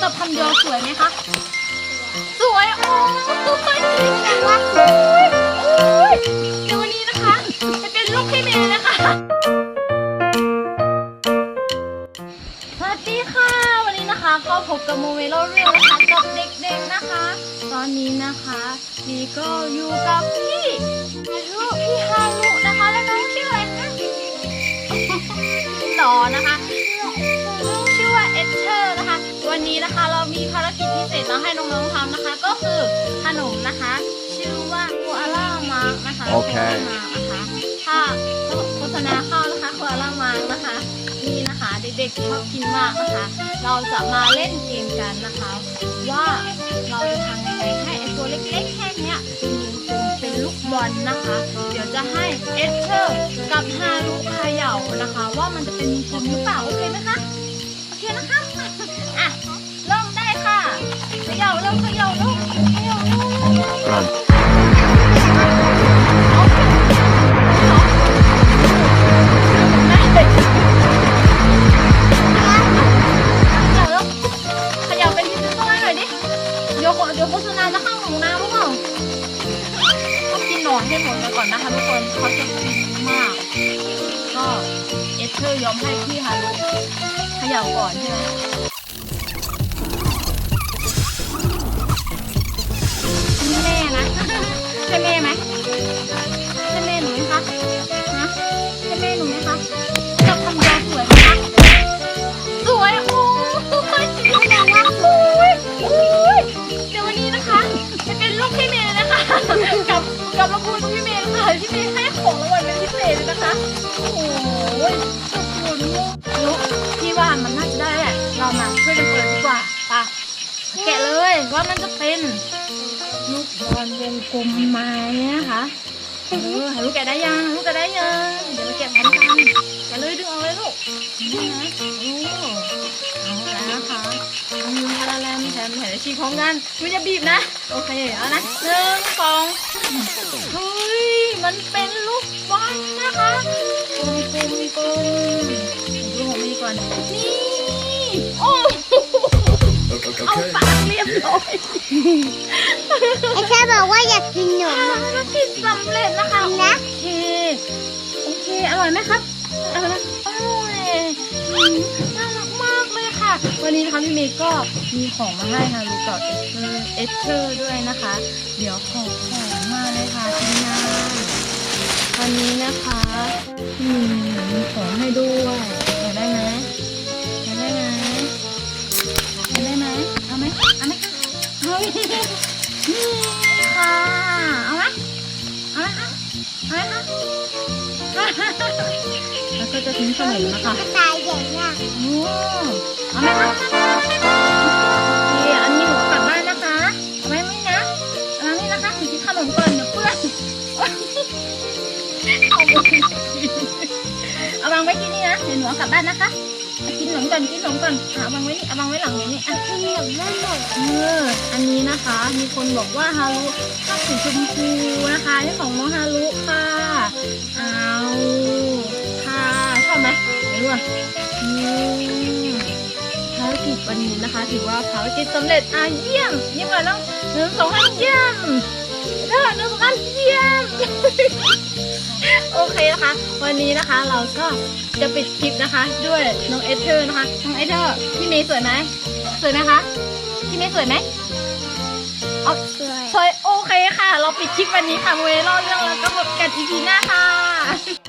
ตบคำเดียวสวยไหมคะ สวย โอ้ยยังว่าสวยโอ้ยเดี๋ยววันนี้นะคะจะเป็นลูกพี่เมย์นะคะสวัสดีค่ะ วันนี้นะคะ ก็พบกับโมเวโลเรียนะคะกับเด็กๆนะคะ ตอนนี้นะคะ มีก็อยู่กับ นนี้นะคะ เรามีภารกิจพิเศษมาให้น้องๆทำนะคะ ก็คือขนมนะคะ ชื่อว่าโคอาล่ามาร์กนะคะโอเคมานะคะถ้าโฆษณาเข้านะคะโคอาล่ามาร์กนะคะ นี่นะคะเด็กๆชอบกินมากนะคะ เราจะมาเล่นเกมกันนะคะ ว่าเราจะทำยังไงให้ไอตัวเล็กๆแค่เนี้ยเป็นวงกลมเป็นลูกบอลนะคะ เดี๋ยวจะให้เอสเธอร์กับฮารุเขย่านะคะ ว่ามันจะเป็นวงกลมหรือเปล่าโอเคไหมคะ น่อยดิเดี๋ยวขอเดี๋ยวโฆษณาจะข้างหรือเปล่าต้องกินนอนให้หมดเลยก่อนนะคะทุกคนเขาจะกินมากก็เอเธอร์ยอมให้พี่ฮารุเขย่าก่อนใช่ไหม พี่ว่ามันน่าจะได้แหละ เรามาช่วยกันเปิดดีกว่าป่ะแกะเลยว่ามันจะเป็นลูกบอลวงกลมไม้นะคะเออหาลูกแกะได้ยังลูกแกะได้ยัง เดี๋ยวมาแกะพร้อมกันแกะเลยดึงเอาเลยลูกนี่นะโอ้เอาแล้วนะคะอืมพาราแลนแถมแถมชีพร้อมกันไม่จะบีบนะ โอเคเอานะหนึ่งสองเฮ้ยมันเป็นลูกบอลนะคะกลมกลมกลม นนี่ โอ้เอาปากเรียบร้อยไอ้แค่บอกว่าอยากกินหนมภารกิจสำเร็จนะคะ นะ โอเค โอเค อร่อยไหมครับอร่อยไหมอร่อยอืมน่ารักมากเลยค่ะ วันนี้นะคะพี่เมย์ก็มีของมาให้ฮารุกับเอสเธอร์เอสเธอร์ด้วยนะคะ เดี๋ยวของของมาเลยค่ะทีมงานวันนี้นะคะ อืมมีของให้ด้วย แล้วก็จะทิ้งขนมนะคะกระต่ายใหญ่มากโอ้เอาไหมคะโอเคอันนี้หนูกลับบ้านนะคะเอาไว้ไหมนะเอานี่นะคะหนูกินขนมก่อนเดี๋ยวเพื่อนเอาไปกินเอาวางไว้ที่นี่นะเดี๋ยวหนูเอากลับบ้านนะคะเอา กินขนมก่อนกินขนมก่อนเอาวางไว้นี่เอาวางไว้หลังนูนี่อะกินหนมไม่หมดเอออันนี้นะคะ มีคนบอกว่าฮารุชอบสีชมพูนะคะนี่ของน้องฮารุค่ะเอาค่ะชอบไหมไหนดูอะภารกิจวันนี้นะคะ ถือว่าภารกิจสำเร็จอะเยี่ยมเยี่ยมเลยน้องหนึ่งสองสามเยี่ยมเด้อหนึ่งสองสามเยี่ยม โอเคนะคะ วันนี้นะคะเราก็จะปิดคลิปนะคะ ด้วยน้องเอเธอร์นะคะน้องเอเธอร์พี่เมย์สวยไหมสวยไหมคะพี่เมย์สวยไหมเอาสวยสวยโอเคค่ะ เราปิดคลิปวันนี้ค่ะเวรอเรื่องแล้วก็พบกันอีพีหน้าค่ะ